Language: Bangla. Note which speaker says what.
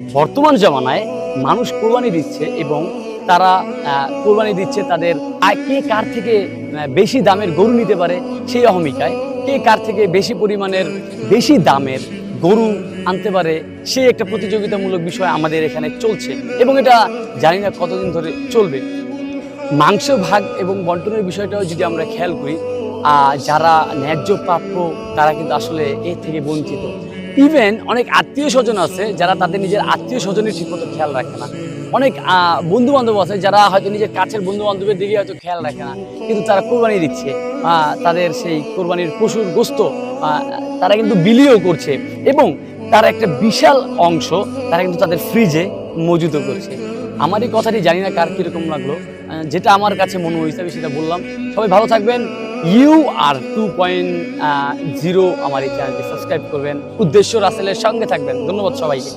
Speaker 1: বর্তমান জমানায় মানুষ কোরবানি দিচ্ছে এবং তারা কোরবানি দিচ্ছে তাদের কে কার থেকে বেশি দামের গরু নিতে পারে সেই অহমিকায়, কে কার থেকে বেশি পরিমাণের, বেশি দামের গরু আনতে পারে সেই একটা প্রতিযোগিতামূলক বিষয় আমাদের এখানে চলছে এবং এটা জানি না কতদিন ধরে চলবে। মাংস ভাগ এবং বন্টনের বিষয়টাও যদি আমরা খেয়াল করি যারা ন্যায্য প্রাপ্য তারা কিন্তু আসলে এর থেকে বঞ্চিত। ইভেন অনেক আত্মীয় স্বজন আছে যারা তাদের নিজের আত্মীয় স্বজনের ঠিকমতো খেয়াল রাখে না। অনেক বন্ধু বান্ধব আছে যারা হয়তো নিজের কাছের বন্ধু বান্ধবের দিকে হয়তো খেয়াল রাখে না। কিন্তু তারা কোরবানি দিচ্ছে তাদের সেই কোরবানির পশুর গোস্ত তারা কিন্তু বিলিও করছে এবং তার একটা বিশাল অংশ তারা কিন্তু তাদের ফ্রিজে মজুত করছে। আমার এই কথাটি জানি না কার কীরকম লাগল যেটা আমার কাছে মনে হয়েছে, আমি সেটা বললাম। সবাই ভালো থাকবেন you are two point zero আমার এই চ্যানেলটি সাবস্ক্রাইব করবেন। উদ্দেশ্য রাসেলের সঙ্গে থাকবেন। ধন্যবাদ সবাইকে।